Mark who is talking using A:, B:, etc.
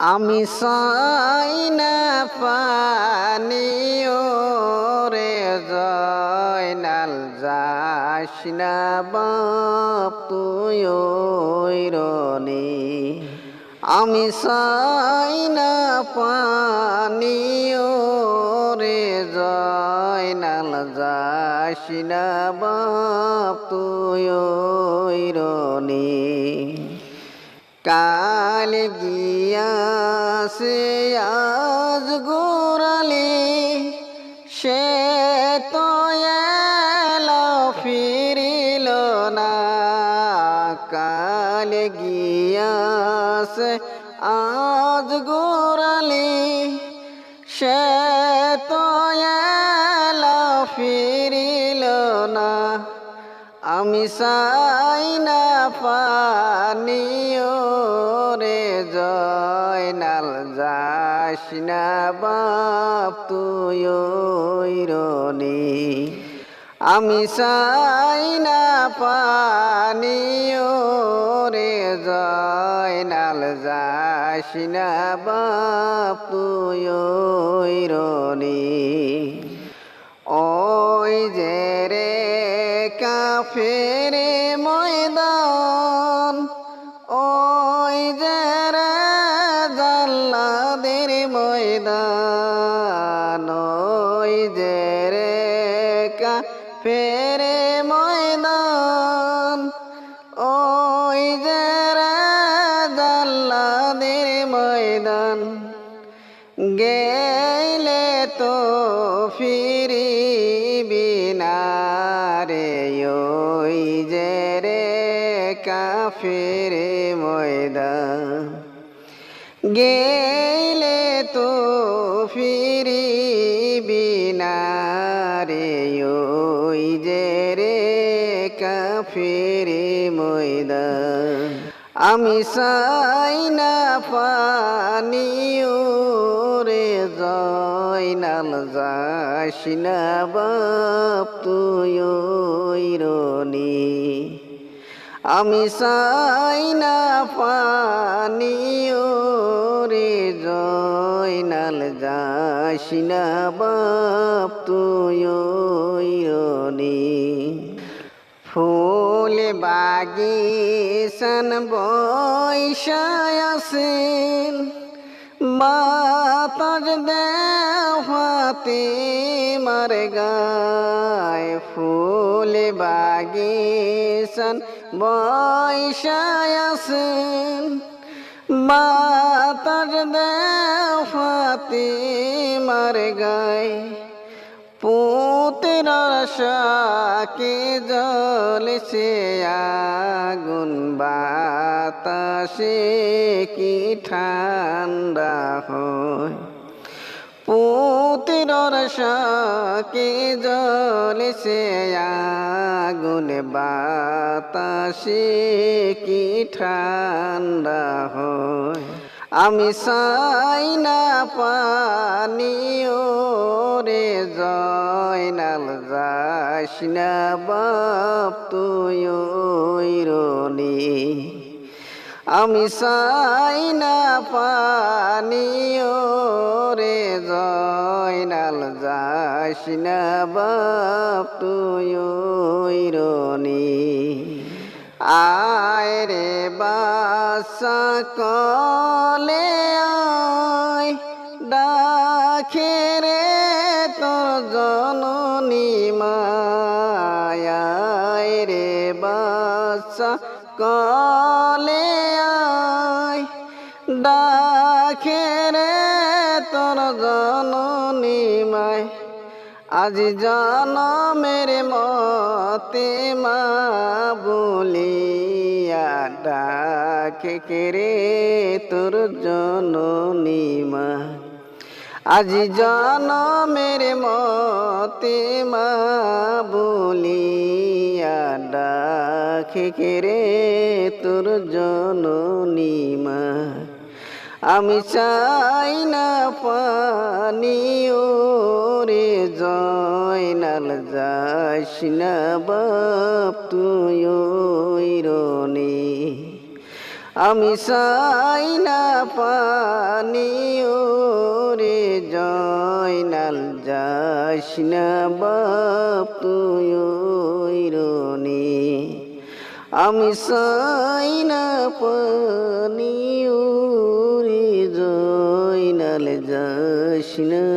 A: আমি চাই না পানিও রে জয়নাল, যাস না বাপ, তুই রনি। আমি চাই না পানিও রে জয়নাল, যাস না বাপ, তুই রনি। কাল গিয়াছে আজ গোরালি সে তো এলো, ফিরিল না। কাল গিয়াছে আজ গোরালি সে তো এলো ফিরিল না আমি চাই না পানিও রে জয়নাল, যাস না বাপ, তুই রনি। আমি চাই না পানিও রে জয়নাল, যাস না বাপ, তুই রনি। ওই যে রে কাফেরে ময়দান, ওই যে রে জাল্লাদের ময়দান, ওই যে রে কাফেরে ময়দান, ওই যে রে জাল্লাদের ময়দান। গেলে তো ফিরিবি কাফের ময়দান। গেলে তো ফিরিবি না রে, ওই যে রে কাফের ময়দান। আমি চাই না পানিও রে জয়নাল যাস না বাপ, তুই রনি। আমি চাই না রে জয়নাল যাস না বাপ রনি ফুল বাগিসান বৈশায় আসেন, বাতাস দেওয়াতে মার গায়। ফুল বাগিসান বৈশায় বাতাস দেওয়াতে মার গায় পুতের শাকে জলছে আগুন বাতাসে কি ঠান্ডা হয়। পুতের শাকে জলছে আগুন বাতাসে কি ঠান্ডা হয়। আমি চাই না পানিও রে জয়নাল, যাস না বাপ তুই রনি। আমি চাই না পানিও রে জয়নাল, যাস না বাপ তুই রনি আয় রে বাসা কলে আয়, ডাকে রে তোর জননী মায় রে বাসা কলে ডাকে রে তোর জননী মায় আজ জনমের মতে মা বলিয়া ডাকে রে তোর জননী মা। আজ জনমের মতে মা বলিয়া ডাকে রে তোর জননী মা। আমি চাই না পানিও রে জয়নাল যাস না বাপ, তুই রনি। আমি চাই না পানিও রে জয়নাল যাস না বাপ, তুই রনি। আমি সাই না পানিও যাস